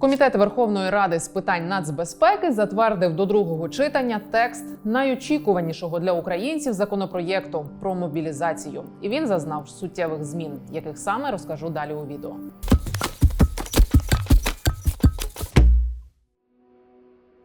Комітет Верховної Ради з питань нацбезпеки затвердив до другого читання текст найочікуванішого для українців законопроєкту про мобілізацію, і він зазнав суттєвих змін, яких саме розкажу далі у відео.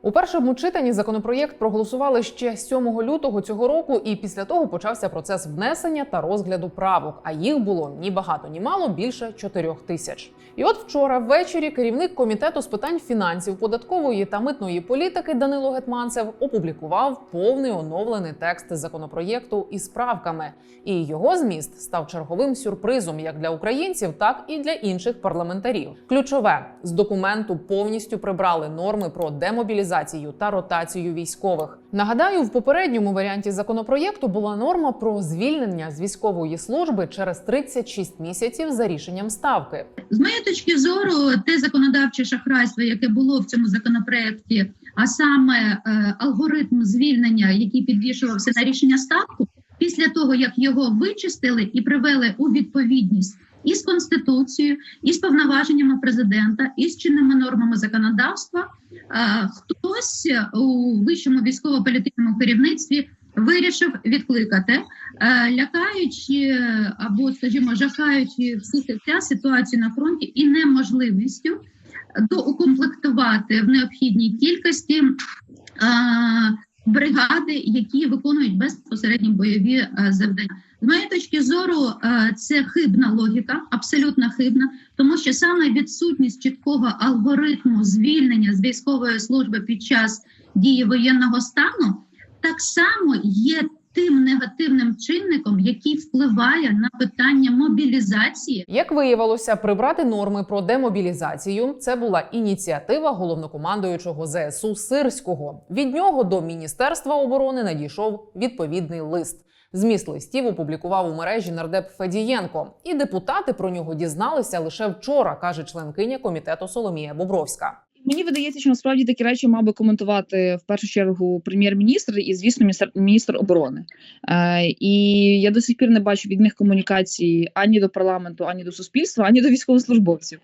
У першому читанні законопроєкт проголосували ще 7 лютого цього року, і після того почався процес внесення та розгляду правок. А їх було ні багато, ні мало більше 4 тисяч. І от вчора ввечері керівник комітету з питань фінансів, податкової та митної політики Данило Гетманцев опублікував повний оновлений текст законопроєкту із правками. І його зміст став черговим сюрпризом як для українців, так і для інших парламентарів. Ключове з документу повністю прибрали норми про демобілізацію та ротацію військових. Нагадаю, в попередньому варіанті законопроєкту була норма про звільнення з військової служби через 36 місяців за рішенням ставки. З моєї точки зору, те законодавче шахрайство, яке було в цьому законопроекті, а саме е, алгоритм звільнення, який підвішувався на рішення ставку, після того як його вичистили і привели у відповідність і з конституцією, і з повноваженнями президента, і чинними нормами законодавства, хтось у вищому військово-політичному керівництві вирішив відкликати, е, лякаючи або, скажімо, жахаючи всіх ця ситуацію на фронті і неможливістю доукомплектувати в необхідній кількості е, бригади, які виконують безпосередні бойові е, завдання. З моєї точки зору, е, це хибна логіка, абсолютно хибна, тому що саме відсутність чіткого алгоритму звільнення з військової служби під час дії воєнного стану так само є чинником, який впливає на питання мобілізації Як виявилося, прибрати норми про демобілізацію це була ініціатива головнокомандуючого ЗСУ Сирського. Від нього до Міністерства оборони надійшов відповідний лист. Зміст листів опублікував у мережі нардеп Федієнко, і депутати про нього дізналися лише вчора, каже членкиня комітету Соломія Бобровська. Мені видається, що насправді такі речі мав би коментувати в першу чергу прем'єр-міністр і, звісно, міністр, міністр оборони. Е, і я до сих пір не бачу від них комунікації ані до парламенту, ані до суспільства, ані до військовослужбовців.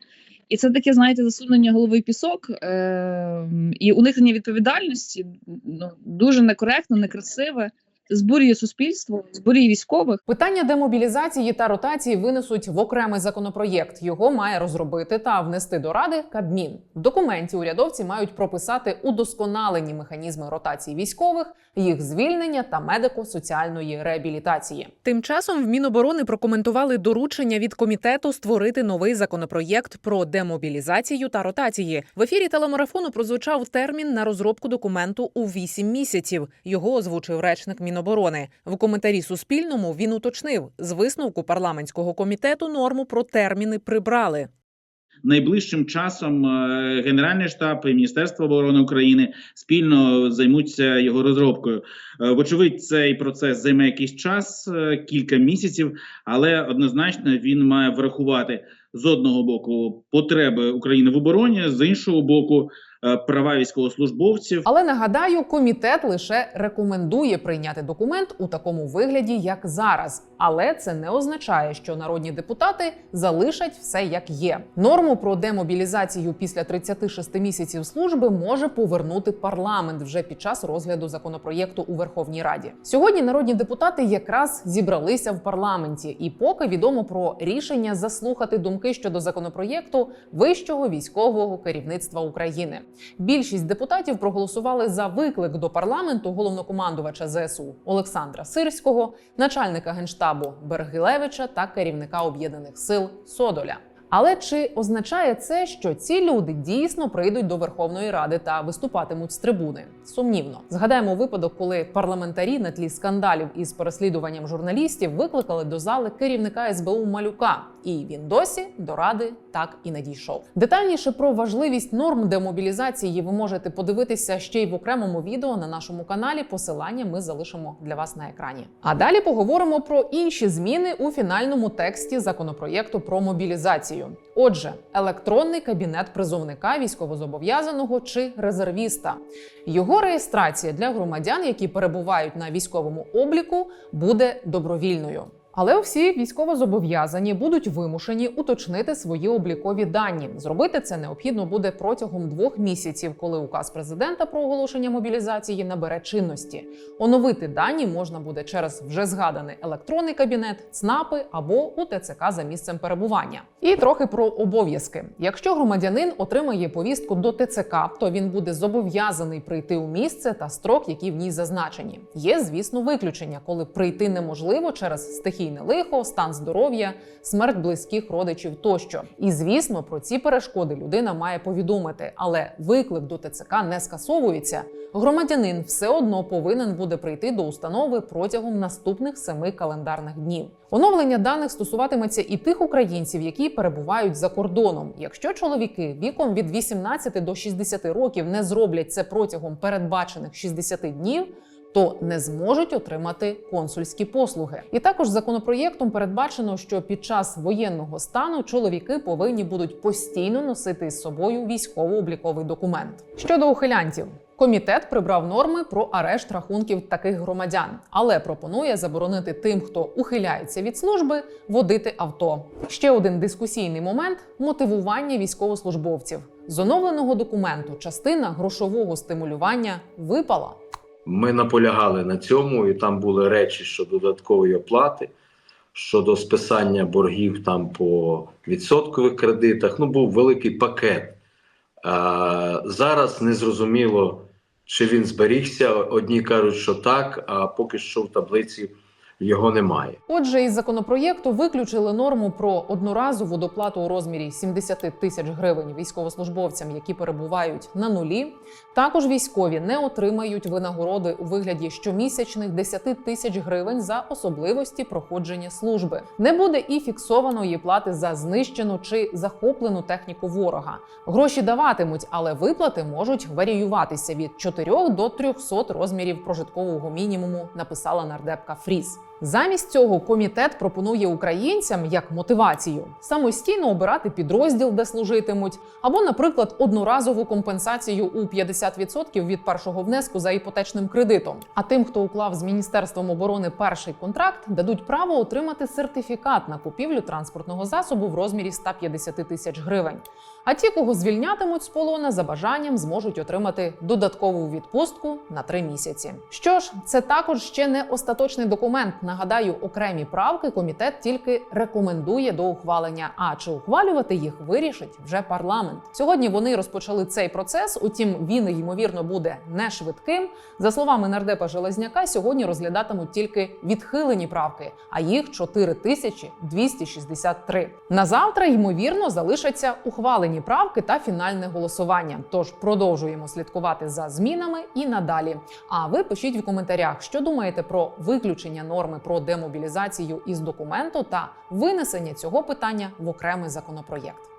І це таке, знаєте, засунення голови пісок е, і уникнення відповідальності ну, дуже некоректно, некрасиве. Збурює суспільство, збурює військових. Питання демобілізації та ротації винесуть в окремий законопроєкт. Його має розробити та внести до ради Кабмін. В документі урядовці мають прописати удосконалені механізми ротації військових, їх звільнення та медико-соціальної реабілітації. Тим часом в Міноборони прокоментували доручення від комітету створити новий законопроєкт про демобілізацію та ротації. В ефірі телемарафону прозвучав термін на розробку документу у 8 місяців. Його озвучив речник Міноборони. В коментарі Суспільному він уточнив з висновку парламентського комітету норму про терміни прибрали. Найближчим часом е, Генеральний штаб і Міністерство оборони України спільно займуться його розробкою. Е, Вочевидь, цей процес займе якийсь час, е, кілька місяців, але однозначно він має врахувати з одного боку потреби України в обороні, з іншого боку, права військовослужбовців. Але нагадаю, комітет лише рекомендує прийняти документ у такому вигляді, як зараз. Але це не означає, що народні депутати залишать все як є. Норму про демобілізацію після 36 місяців служби може повернути парламент вже під час розгляду законопроєкту у Верховній Раді. Сьогодні народні депутати якраз зібралися в парламенті, і поки відомо про рішення заслухати думки щодо законопроєкту вищого військового керівництва України. Більшість депутатів проголосували за виклик до парламенту головнокомандувача ЗСУ Олександра Сирського, начальника генштабу Бергилевича та керівника об'єднаних сил Содоля. Але чи означає це, що ці люди дійсно прийдуть до Верховної Ради та виступатимуть з трибуни? Сумнівно. Згадаємо випадок, коли парламентарі на тлі скандалів із переслідуванням журналістів викликали до зали керівника СБУ Малюка, і він досі до ради так і не дійшов. Детальніше про важливість норм демобілізації ви можете подивитися ще й в окремому відео на нашому каналі. Посилання ми залишимо для вас на екрані. А далі поговоримо про інші зміни у фінальному тексті законопроєкту про мобілізацію. Отже, електронний кабінет призовника військовозобов'язаного чи резервіста. Його реєстрація для громадян, які перебувають на військовому обліку, буде добровільною. Але всі військовозобов'язані будуть вимушені уточнити свої облікові дані. Зробити це необхідно буде протягом двох місяців, коли указ президента про оголошення мобілізації набере чинності. Оновити дані можна буде через вже згаданий електронний кабінет, ЦНАПи або у ТЦК за місцем перебування. І трохи про обов'язки. Якщо громадянин отримає повістку до ТЦК, то він буде зобов'язаний прийти у місце та строк, які в ній зазначені. Є, звісно, виключення, коли прийти неможливо через стихійне лихо, стан здоров'я, смерть близьких родичів тощо. І звісно, про ці перешкоди людина має повідомити, але виклик до ТЦК не скасовується. Громадянин все одно повинен буде прийти до установи протягом наступних семи календарних днів. Оновлення даних стосуватиметься і тих українців, які перебувають за кордоном. Якщо чоловіки віком від 18 до 60 років не зроблять це протягом передбачених 60 днів. То не зможуть отримати консульські послуги, і також законопроєктом передбачено, що під час воєнного стану чоловіки повинні будуть постійно носити із собою військово-обліковий документ. Щодо ухилянтів, Комітет прибрав норми про арешт рахунків таких громадян, але пропонує заборонити тим, хто ухиляється від служби, водити авто. Ще один дискусійний момент мотивування військовослужбовців. З оновленого документу частина грошового стимулювання випала. Ми наполягали на цьому, і там були речі щодо додаткової оплати, щодо списання боргів там по відсоткових кредитах. Ну, був великий пакет. А, зараз незрозуміло, чи він зберігся. Одні кажуть, що так, а поки що в таблиці його немає. Отже, із законопроєкту виключили норму про одноразову доплату у розмірі 70 тисяч гривень військовослужбовцям, які перебувають на нулі. Також військові не отримають винагороди у вигляді щомісячних 10 тисяч гривень за особливості проходження служби. Не буде і фіксованої плати за знищену чи захоплену техніку ворога. Гроші даватимуть, але виплати можуть варіюватися від 4 до 300 розмірів прожиткового мінімуму. Написала нардепка Фріз. Замість цього комітет пропонує українцям як мотивацію самостійно обирати підрозділ, де служитимуть, або, наприклад, одноразову компенсацію у 50% від першого внеску за іпотечним кредитом. А тим, хто уклав з міністерством оборони перший контракт, дадуть право отримати сертифікат на купівлю транспортного засобу в розмірі 150 тисяч гривень. А ті, кого звільнятимуть з полона за бажанням, зможуть отримати додаткову відпустку на три місяці. Що ж, це також ще не остаточний документ. Нагадаю, окремі правки комітет тільки рекомендує до ухвалення. А чи ухвалювати їх вирішить вже парламент. Сьогодні вони розпочали цей процес. Утім, він ймовірно буде не швидким. За словами нардепа Железняка, сьогодні розглядатимуть тільки відхилені правки, а їх 4263. На завтра ймовірно залишаться ухвалені правки та фінальне голосування. Тож продовжуємо слідкувати за змінами і надалі. А ви пишіть в коментарях, що думаєте про виключення норми про демобілізацію із документу та винесення цього питання в окремий законопроєкт.